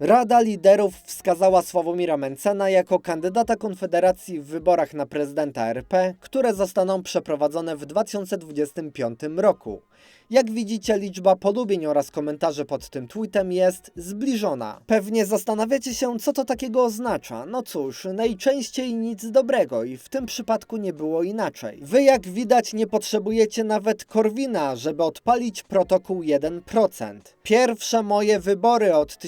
Rada Liderów wskazała Sławomira Mencena jako kandydata Konfederacji w wyborach na prezydenta RP, które zostaną przeprowadzone w 2025 roku. Jak widzicie, liczba polubień oraz komentarzy pod tym tweetem jest zbliżona. Pewnie zastanawiacie się, co to takiego oznacza. No cóż, najczęściej nic dobrego i w tym przypadku nie było inaczej. Wy, jak widać, nie potrzebujecie nawet Korwina, żeby odpalić protokół 1%. Pierwsze moje wybory od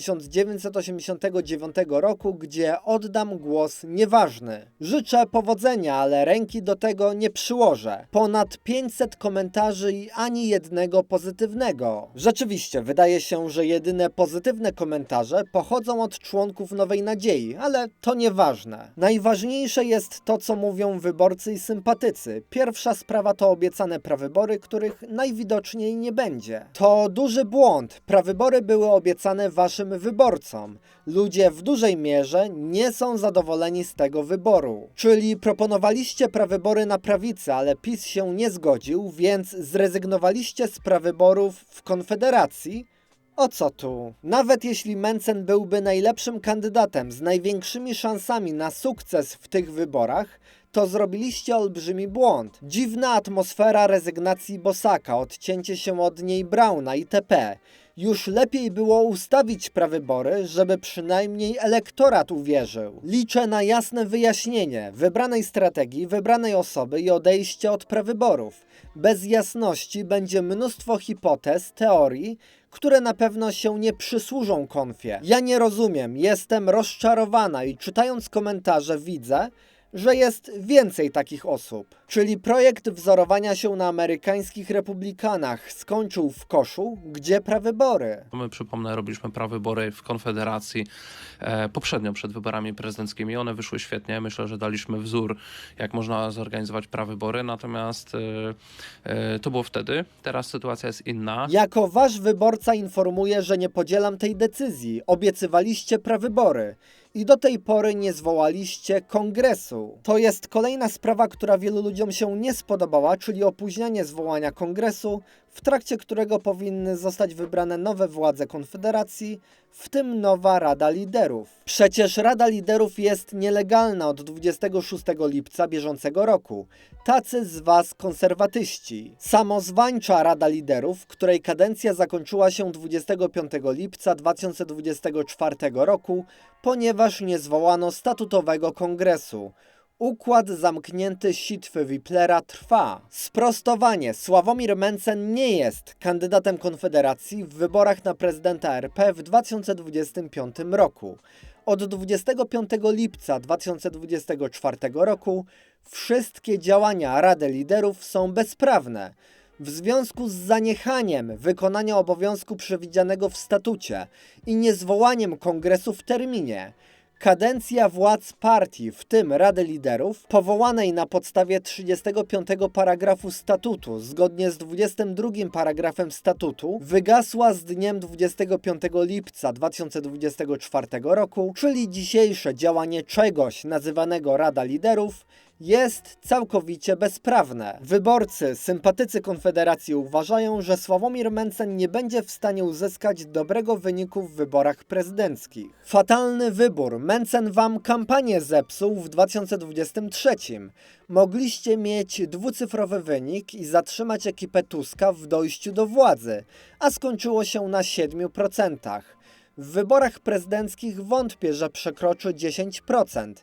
1989 roku, gdzie oddam głos nieważny. Życzę powodzenia, ale ręki do tego nie przyłożę. Ponad 500 komentarzy i ani jednego pozytywnego. Rzeczywiście, wydaje się, że jedyne pozytywne komentarze pochodzą od członków Nowej Nadziei, ale to nieważne. Najważniejsze jest to, co mówią wyborcy i sympatycy. Pierwsza sprawa to obiecane prawybory, których najwidoczniej nie będzie. To duży błąd. Prawybory były obiecane waszym wyborcom. Ludzie w dużej mierze nie są zadowoleni z tego wyboru. Czyli proponowaliście prawybory na prawicy, ale PiS się nie zgodził, więc zrezygnowaliście z prawyborów w Konfederacji? O co tu? Nawet jeśli Mencen byłby najlepszym kandydatem z największymi szansami na sukces w tych wyborach, to zrobiliście olbrzymi błąd. Dziwna atmosfera rezygnacji Bosaka, odcięcie się od niej Brauna itp. Już lepiej było ustawić prawybory, żeby przynajmniej elektorat uwierzył. Liczę na jasne wyjaśnienie wybranej strategii, wybranej osoby i odejście od prawyborów. Bez jasności będzie mnóstwo hipotez, teorii, które na pewno się nie przysłużą konfie. Ja nie rozumiem, jestem rozczarowana i czytając komentarze widzę, że jest więcej takich osób. Czyli projekt wzorowania się na amerykańskich republikanach skończył w koszu, gdzie prawybory. My, przypomnę, robiliśmy prawybory w Konfederacji e, poprzednio przed wyborami prezydenckimi. One wyszły świetnie. Myślę, że daliśmy wzór, jak można zorganizować prawybory. Natomiast e, e, to było wtedy. Teraz sytuacja jest inna. Jako wasz wyborca informuję, że nie podzielam tej decyzji. Obiecywaliście prawybory. I do tej pory nie zwołaliście kongresu. To jest kolejna sprawa, która wielu ludziom się nie spodobała, czyli opóźnianie zwołania kongresu, w trakcie którego powinny zostać wybrane nowe władze Konfederacji, w tym nowa Rada Liderów. Przecież Rada Liderów jest nielegalna od 26 lipca bieżącego roku. Tacy z Was konserwatyści. Samozwańcza Rada Liderów, której kadencja zakończyła się 25 lipca 2024 roku, ponieważ nie zwołano statutowego kongresu. Układ zamknięty sitwy Wiplera trwa. Sprostowanie. Sławomir Mencen nie jest kandydatem Konfederacji w wyborach na prezydenta RP w 2025 roku. Od 25 lipca 2024 roku wszystkie działania Rady Liderów są bezprawne. W związku z zaniechaniem wykonania obowiązku przewidzianego w statucie i niezwołaniem kongresu w terminie, Kadencja władz partii, w tym Rady Liderów, powołanej na podstawie 35 paragrafu statutu, zgodnie z 22 paragrafem statutu, wygasła z dniem 25 lipca 2024 roku, czyli dzisiejsze działanie czegoś nazywanego Rada Liderów jest całkowicie bezprawne. Wyborcy, sympatycy Konfederacji uważają, że Sławomir Mencen nie będzie w stanie uzyskać dobrego wyniku w wyborach prezydenckich. Fatalny wybór. Mencen wam kampanię zepsuł w 2023. Mogliście mieć dwucyfrowy wynik i zatrzymać ekipę Tuska w dojściu do władzy, a skończyło się na 7%. W wyborach prezydenckich wątpię, że przekroczy 10%.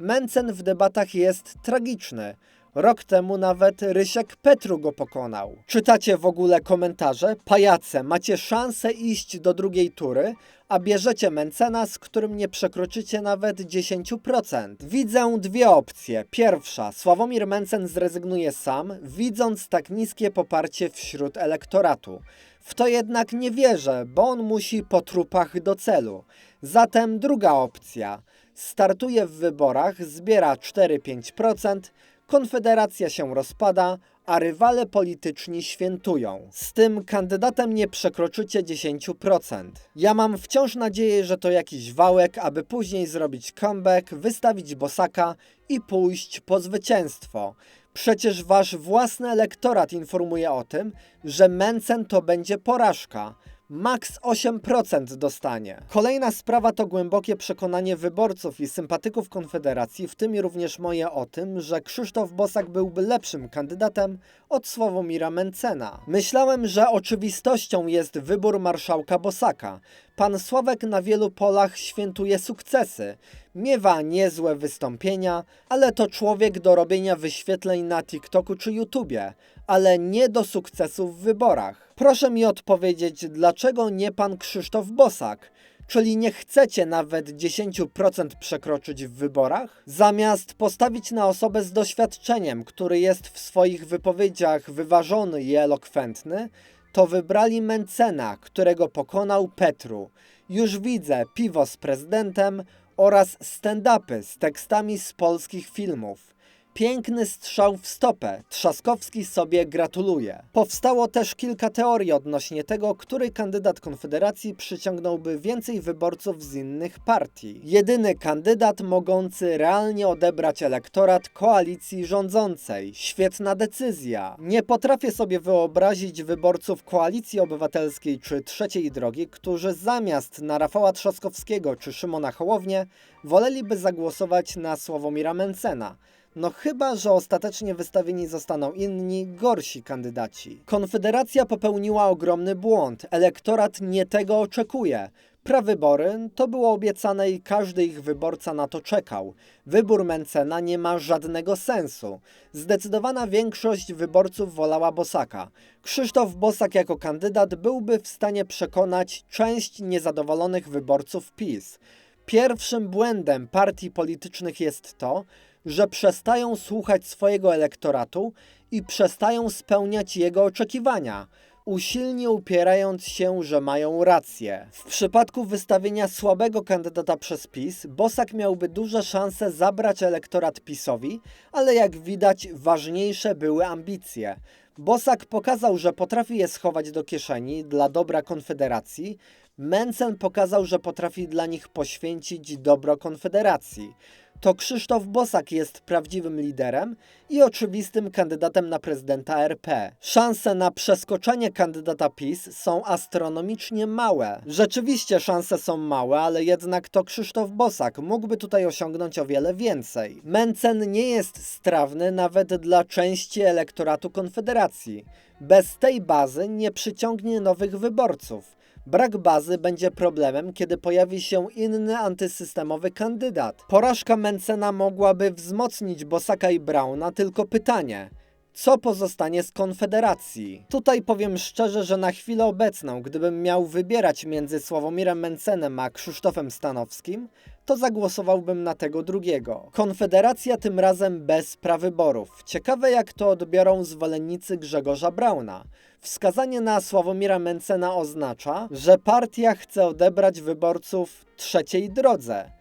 Mencen w debatach jest tragiczny. Rok temu nawet Rysiek Petru go pokonał. Czytacie w ogóle komentarze? Pajace, macie szansę iść do drugiej tury, a bierzecie Mencena, z którym nie przekroczycie nawet 10%. Widzę dwie opcje. Pierwsza, Sławomir Mencen zrezygnuje sam, widząc tak niskie poparcie wśród elektoratu. W to jednak nie wierzę, bo on musi po trupach do celu. Zatem druga opcja. Startuje w wyborach, zbiera 4-5%, Konfederacja się rozpada, a rywale polityczni świętują. Z tym kandydatem nie przekroczycie 10%. Ja mam wciąż nadzieję, że to jakiś wałek, aby później zrobić comeback, wystawić Bosaka i pójść po zwycięstwo. Przecież wasz własny elektorat informuje o tym, że Mencen to będzie porażka. Maks 8% dostanie. Kolejna sprawa to głębokie przekonanie wyborców i sympatyków Konfederacji, w tym również moje o tym, że Krzysztof Bosak byłby lepszym kandydatem od Sławomira Mencena. Myślałem, że oczywistością jest wybór marszałka Bosaka. Pan Sławek na wielu polach świętuje sukcesy. Miewa niezłe wystąpienia, ale to człowiek do robienia wyświetleń na TikToku czy YouTubie, ale nie do sukcesów w wyborach. Proszę mi odpowiedzieć, dlaczego nie pan Krzysztof Bosak? Czyli nie chcecie nawet 10% przekroczyć w wyborach? Zamiast postawić na osobę z doświadczeniem, który jest w swoich wypowiedziach wyważony i elokwentny, to wybrali Mencena, którego pokonał Petru. Już widzę piwo z prezydentem oraz stand-upy z tekstami z polskich filmów. Piękny strzał w stopę. Trzaskowski sobie gratuluje. Powstało też kilka teorii odnośnie tego, który kandydat Konfederacji przyciągnąłby więcej wyborców z innych partii. Jedyny kandydat mogący realnie odebrać elektorat koalicji rządzącej. Świetna decyzja. Nie potrafię sobie wyobrazić wyborców Koalicji Obywatelskiej czy Trzeciej Drogi, którzy zamiast na Rafała Trzaskowskiego czy Szymona Hołownię woleliby zagłosować na Sławomira Mencena. No chyba, że ostatecznie wystawieni zostaną inni, gorsi kandydaci. Konfederacja popełniła ogromny błąd. Elektorat nie tego oczekuje. Prawybory to było obiecane i każdy ich wyborca na to czekał. Wybór Mencena nie ma żadnego sensu. Zdecydowana większość wyborców wolała Bosaka. Krzysztof Bosak jako kandydat byłby w stanie przekonać część niezadowolonych wyborców PiS. Pierwszym błędem partii politycznych jest to, że przestają słuchać swojego elektoratu i przestają spełniać jego oczekiwania, usilnie upierając się, że mają rację. W przypadku wystawienia słabego kandydata przez PiS, Bosak miałby duże szanse zabrać elektorat PiSowi, ale jak widać ważniejsze były ambicje. Bosak pokazał, że potrafi je schować do kieszeni dla dobra Konfederacji. Mencen pokazał, że potrafi dla nich poświęcić dobro Konfederacji. To Krzysztof Bosak jest prawdziwym liderem i oczywistym kandydatem na prezydenta RP. Szanse na przeskoczenie kandydata PiS są astronomicznie małe. Rzeczywiście szanse są małe, ale jednak to Krzysztof Bosak mógłby tutaj osiągnąć o wiele więcej. Mencen nie jest strawny nawet dla części elektoratu Konfederacji. Bez tej bazy nie przyciągnie nowych wyborców. Brak bazy będzie problemem, kiedy pojawi się inny antysystemowy kandydat. Porażka Mencena mogłaby wzmocnić Bosaka i Brauna, tylko pytanie. Co pozostanie z Konfederacji? Tutaj powiem szczerze, że na chwilę obecną, gdybym miał wybierać między Sławomirem Mencenem a Krzysztofem Stanowskim, to zagłosowałbym na tego drugiego. Konfederacja tym razem bez prawyborów. Ciekawe jak to odbiorą zwolennicy Grzegorza Brauna. Wskazanie na Sławomira Mencena oznacza, że partia chce odebrać wyborców trzeciej drodze.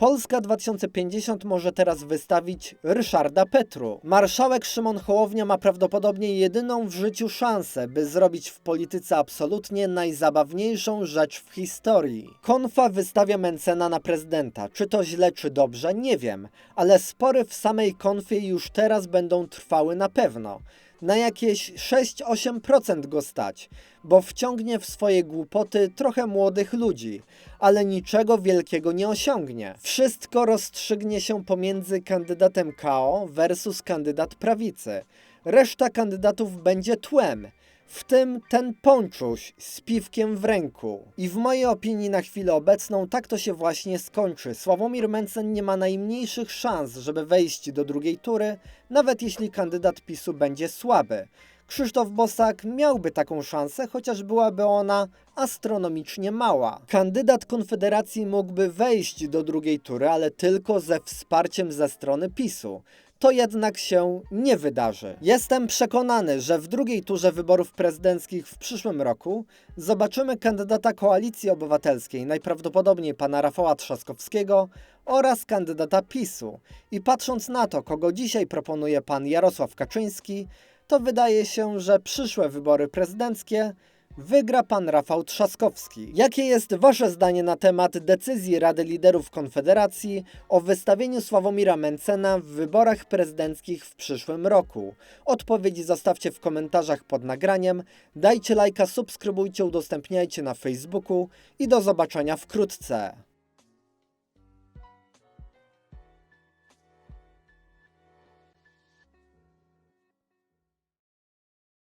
Polska 2050 może teraz wystawić Ryszarda Petru. Marszałek Szymon Hołownia ma prawdopodobnie jedyną w życiu szansę, by zrobić w polityce absolutnie najzabawniejszą rzecz w historii. Konfa wystawia Mencena na prezydenta. Czy to źle, czy dobrze, nie wiem, ale spory w samej konfie już teraz będą trwały na pewno na jakieś 6-8% go stać, bo wciągnie w swoje głupoty trochę młodych ludzi, ale niczego wielkiego nie osiągnie. Wszystko rozstrzygnie się pomiędzy kandydatem KO versus kandydat prawicy. Reszta kandydatów będzie tłem. W tym ten ponczuś z piwkiem w ręku. I w mojej opinii na chwilę obecną tak to się właśnie skończy. Sławomir Mencen nie ma najmniejszych szans, żeby wejść do drugiej tury, nawet jeśli kandydat PiSu będzie słaby. Krzysztof Bosak miałby taką szansę, chociaż byłaby ona astronomicznie mała. Kandydat Konfederacji mógłby wejść do drugiej tury, ale tylko ze wsparciem ze strony PiSu to jednak się nie wydarzy. Jestem przekonany, że w drugiej turze wyborów prezydenckich w przyszłym roku zobaczymy kandydata Koalicji Obywatelskiej, najprawdopodobniej pana Rafała Trzaskowskiego oraz kandydata PiSu. I patrząc na to, kogo dzisiaj proponuje pan Jarosław Kaczyński, to wydaje się, że przyszłe wybory prezydenckie wygra pan Rafał Trzaskowski. Jakie jest wasze zdanie na temat decyzji Rady Liderów Konfederacji o wystawieniu Sławomira Mencena w wyborach prezydenckich w przyszłym roku? Odpowiedzi zostawcie w komentarzach pod nagraniem, dajcie lajka, subskrybujcie, udostępniajcie na Facebooku i do zobaczenia wkrótce.